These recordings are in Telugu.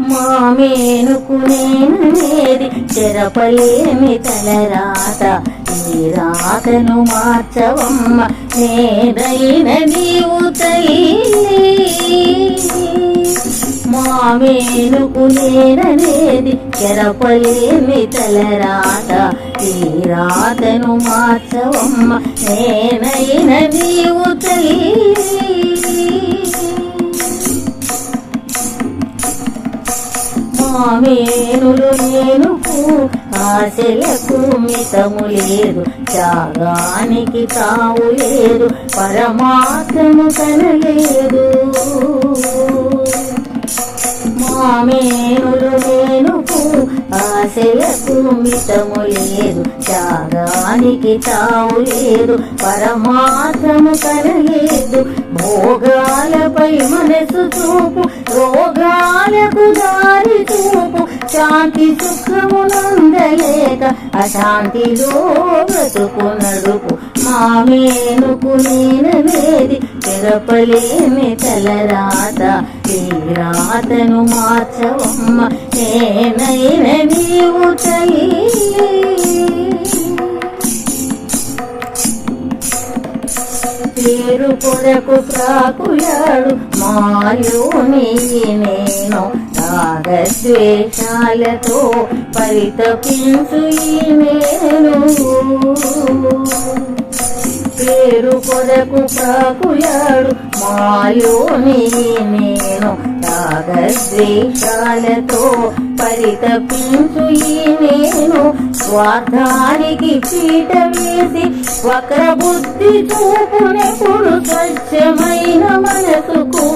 మామేనుకు నేనేది చెరపలేని తలరాత. నీ రాతను మార్చవమ్మ నేదైన నీవు తల్లి. మామేనుకు నేననేది చెరపలేని తలరాత. ఈ రాతను మార్చవమ్మ నేనైన నీవు తల్లి. మేనులు నేనుకు ఆశలకు మితము లేదు త్యాగానికి తావు లేదు. పరమాత్మను కనలేదు. మామేనులు నేనుకు ఆశలకు మితము లేదు. త్యాగానికి తావు లేదు. పరమాత్మను కనలేదు. భోగాలపై మనసు చూపు రోగాలకు దారి చూపు శాంతి సుఖమునందలేక అశాంతిలో బ్రతుకు నడుపు. మామేనుకు వేది తెరపలేమి తలరాత ఈ రాతను మార్చవమ్మ నేనైన నీవు చెయ్యి పేరు కొరకు ప్రాకులాడు మాయోని నేను రాగద్వేషాలతో పరితపించు ఈమెను. పేరు కొరకు ప్రాకుయాడు మాయోని నేను రాగద్వేషాలతో పరితపించు ఈ నేను. స్వార్థానికి పీట వేసి వక్ర బుద్ధి చూపునప్పుడు స్వచ్ఛమైన మనసుకు.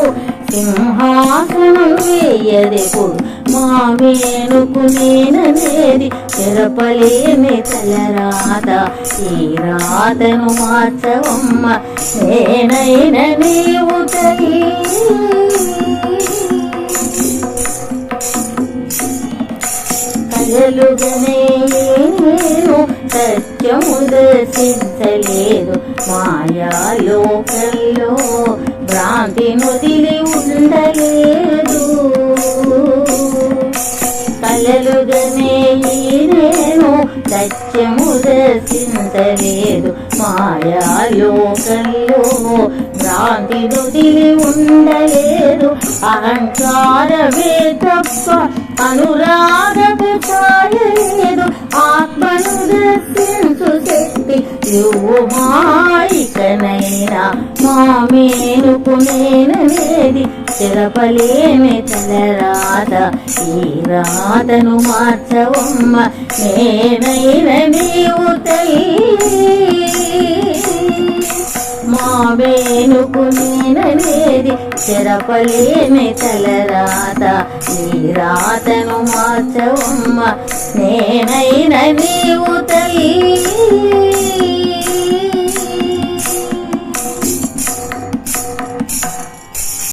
సింహాసనం వేయదెప్పుడు మా వేణుకు నేననేది చెరపలేని తలరాత ఈ రాతను మార్చవమ్మ నేనైన నీవు తల్లి. కలలుగనే నేను సత్యము దర్శించలేదు. మాయాలోకంలో భ్రాంతి నుదిలి ఉండలేదు. సత్యము దర్శించలేదు మాయాలోకంలో. భ్రాంతి నుదిలి ఉండలేదు అహంకారమే తప్ప అనురాగపు చాయలేదు ఆత్మను శక్తి నువ్వు మాయికనైనా మా మేలుకు నేననేది చెరపలేని తలరాత. ఈ రాతను మార్చవమ్మ నేనైన నీవు తల్లి. మా వేణుకు నేననేది చెరపలేని తలరాత. ఈ రాతను మార్చవమ్మ నేనైన నీవు